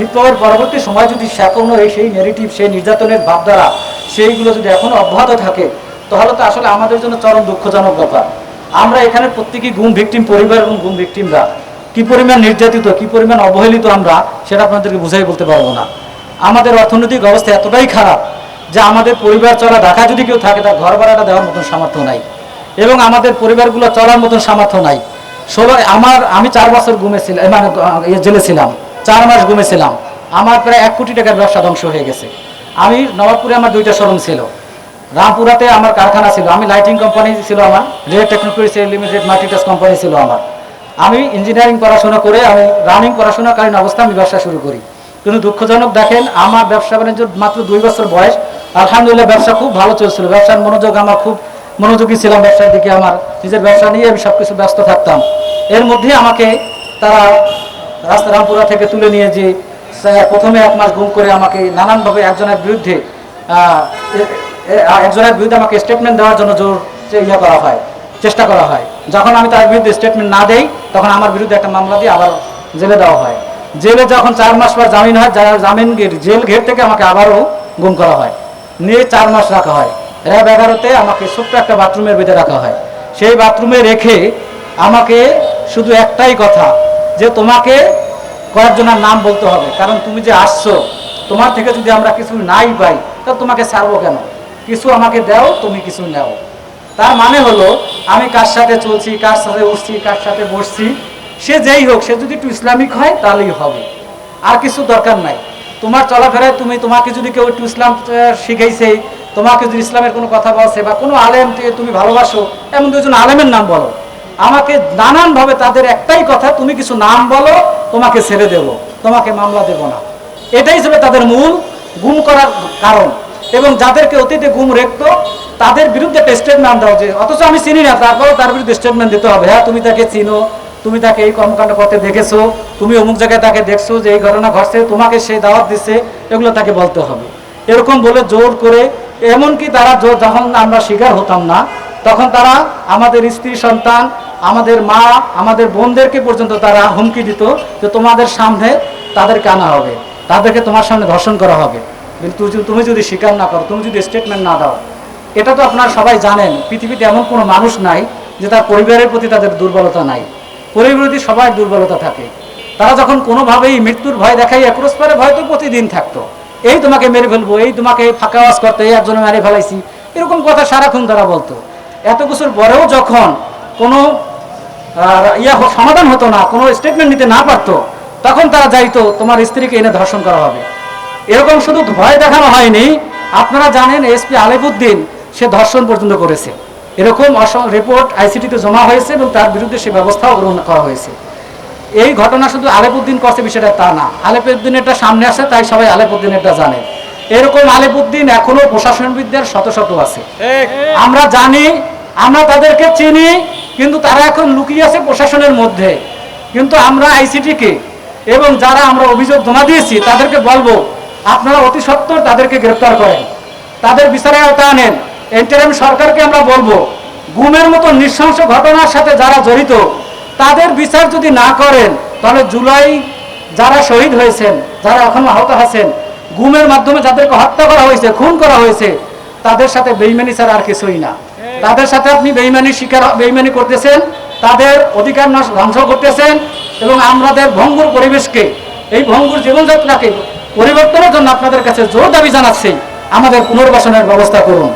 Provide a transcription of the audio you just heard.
বিপ্লবের পরবর্তী সময় যদি এখনও এই সেই নেগেটিভ সেই নির্যাতনের ভাবধারা সেইগুলো যদি এখনও অব্যাহত থাকে, তাহলে তো আসলে আমাদের জন্য চরম দুঃখজনক ব্যাপার। আমরা এখানে প্রত্যেকেই গুম ভিকটিম পরিবার এবং গুম ভিকটিমরা কি পরিমাণ নির্যাতিত, কি পরিমাণ অবহেলিত আমরা, সেটা আপনাদেরকে বুঝাই বলতে পারব না। আমাদের অর্থনৈতিক অবস্থা এতটাই খারাপ যে আমাদের পরিবার চলা ঢাকা যদি কেউ থাকে, তার ঘর ভাড়াটা দেওয়ার মতন সামর্থ্য নাই। এবং আমাদের পরিবারগুলো চলার মতন সামর্থ্য নাই। সবাই, আমার, আমি চার বছর ঘুমেছিলাম মানে জেলে ছিলাম। চার মাস ঘুমেছিলাম। আমার প্রায় এক কোটি টাকার ব্যবসা ধ্বংস হয়ে গেছে। আমি নবাবপুরে আমার দুইটা শোরুম ছিল। রামপুরাতে আমার কারখানা ছিল। আমি লাইটিং কোম্পানি ছিল আমার রে টেকনোলজি লিমিটেড মাল্টিটাস কোম্পানি ছিল আমার। আমি ইঞ্জিনিয়ারিং পড়াশোনা করে আমি রানিং পড়াশোনাকালীন অবস্থা আমি ব্যবসা শুরু করি। কিন্তু দুঃখজনক দেখেন, আমার ব্যবসা বাণিজ্য মাত্র দুই বছর বয়স। আলহামদুলিল্লাহ ব্যবসা খুব ভালো চলছিল। ব্যবসার মনোযোগ আমার খুব মনোযোগী ছিলাম ব্যবসার দিকে আমার। নিজের ব্যবসা নিয়ে আমি সব কিছু ব্যস্ত থাকতাম। এর মধ্যে আমাকে তারা রাস্তা রামপুরা থেকে তুলে নিয়ে যে প্রথমে এক মাস গুম করে আমাকে নানানভাবে একজনের বিরুদ্ধে একজনের বিরুদ্ধে আমাকে স্টেটমেন্ট দেওয়ার জন্য জোর ইয়ে করা হয়, চেষ্টা করা হয়। যখন আমি তার বিরুদ্ধে স্টেটমেন্ট না দেই, তখন আমার বিরুদ্ধে একটা মামলা দিয়ে আবার জেলে দেওয়া হয়। জেলে যখন চার মাস পর জামিন হয়, যা- জামিন জেল ঘের থেকে আমাকে আবারও গুম করা হয়। নিয়ে চার মাস রাখা হয়। র্যাব এগারোতে আমাকে ছোট্ট একটা বাথরুমের বেঁধে রাখা হয়। সেই বাথরুমে রেখে আমাকে শুধু একটাই কথা যে তোমাকে কয়েকজনের নাম বলতে হবে। কারণ তুমি যে আসছো, তোমার থেকে যদি আমরা কিছু নাই পাই, তা তোমাকে ছাড়বো কেন? কিছু আমাকে দাও, তুমি কিছু নাও। তার মানে হলো, আমি কার সাথে চলছি, কার সাথে উঠছি, কার সাথে বসছি, সে যেই হোক, সে যদি একটু ইসলামিক হয়, তাহলেই হবে। আর কিছু দরকার নাই। তোমার চলাফেরায় তুমি, তোমাকে যদি কেউ একটু ইসলাম শিখাইছে, তোমাকে যদি ইসলামের কোনো কথা বলছে, বা কোনো আলেমকে তুমি ভালোবাসো, এমন দুজন আলেমের নাম বলো। আমাকে নানানভাবে তাদের একটাই কথা, তুমি কিছু নাম বলো, তোমাকে ছেড়ে দেবো, তোমাকে মামলা দেব না। এটাই ছিল তাদের মূল গুম করার কারণ। এবং যাদেরকে অতীতে গুম রেখতো, তাদের বিরুদ্ধে একটা স্টেটমেন্ট দাও যে, অথচ আমি চিনি না, তারপরেও তার বিরুদ্ধে স্টেটমেন্ট দিতে হবে। হ্যাঁ তুমি তাকে চিনো, তুমি তাকে এই কর্মকাণ্ড করতে দেখেছ, তুমি অমুক জায়গায় তাকে দেখছ যে এই ঘটনা ঘটছে, তোমাকে সে দাওয়াত দিচ্ছে এগুলো তাকে বলতে হবে। এরকম বলে জোর করে, এমনকি তারা যখন আমরা শিকার হতাম না, তখন তারা আমাদের স্ত্রী, সন্তান আমাদের মা, আমাদের বোনদেরকে পর্যন্ত তারা হুমকি দিত যে তোমাদের সামনে তাদেরকে আনা হবে। তাদেরকে তোমার সামনে ধর্ষণ করা হবে। কিন্তু তুমি- যদি স্বীকার না করো, তুমি যদি স্টেটমেন্ট না দাও, এটা তো আপনারা সবাই জানেন, পৃথিবীতে এমন কোনো মানুষ নাই যে তার পরিবারের প্রতি তাদের দুর্বলতা নাই। পরিবারের সবার দুর্বলতা থাকে। তারা যখন কোনোভাবেই মৃত্যুর ভয় দেখাই ক্রসপারে ভয় তো প্রতিদিন থাকতো। এই তোমাকে মেরে ফেলব, এই তোমাকে ফাঁকা আওয়াজ করতে, এই একজনে মেরে ফেলাইছি, এরকম কথা সারাক্ষণ তারা বলতো। এত কিছুর পরেও যখন কোনো ইয়া সমাধান হতো না কোনো স্টেটমেন্ট নিতে না পারতো তখন তারা যাইতো তোমার স্ত্রীকে এনে ধর্ষণ করা হবে। এরকম শুধু ভয় দেখানো হয়নি আপনারা জানেন এসপি আলেফুদ্দিন সে ধর্ষণ পর্যন্ত করেছে। এরকম রিপোর্ট আইসিটিতে জমা হয়েছে এবং তার বিরুদ্ধে সে ব্যবস্থাও গ্রহণ করা হয়েছে। এই ঘটনা শুধু আলেপুদ্দিন করছে বিষয়টা তা না আলেপুদ্দিনেরটা সামনে আসে তাই সবাই আলেপুদ্দিনেরটা জানে। এরকম আলেপুদ্দিন এখনও প্রশাসনবিদদের শত শত আছে। আমরা জানি আমরা তাদেরকে চিনি কিন্তু তারা এখন লুকিয়ে আছে প্রশাসনের মধ্যে। কিন্তু আমরা আইসিটিকে এবং যারা আমরা অভিযোগ জমা দিয়েছি, তাদেরকে বলব, আপনারা অতি সত্বর তাদেরকে গ্রেপ্তার করেন। তাদের বিচারে আওতায় আনেন। এন্টারিম সরকারকে আমরা বলব, গুমের মতো নৃশংস ঘটনার সাথে যারা জড়িত, তাদের বিচার যদি না করেন, তাহলে জুলাই যারা শহীদ হয়েছেন, যারা এখনও আহত আছেন, গুমের মাধ্যমে যাদেরকে হত্যা করা হয়েছে, খুন করা হয়েছে তাদের সাথে বেইমানি ছাড়া আর কিছুই না। তাদের সাথে আপনি বেইমানি শিকার, বেইমানি করতেছেন, তাদের অধিকার ধ্বংস করতেছেন এবং আমাদের ভঙ্গুর পরিবেশকে, এই ভঙ্গুর জীবনযাত্রাকে পরিবর্তনের জন্য আপনাদের কাছে জোর দাবি জানাচ্ছি। আমাদের পুনর্বাসনের ব্যবস্থা করুন।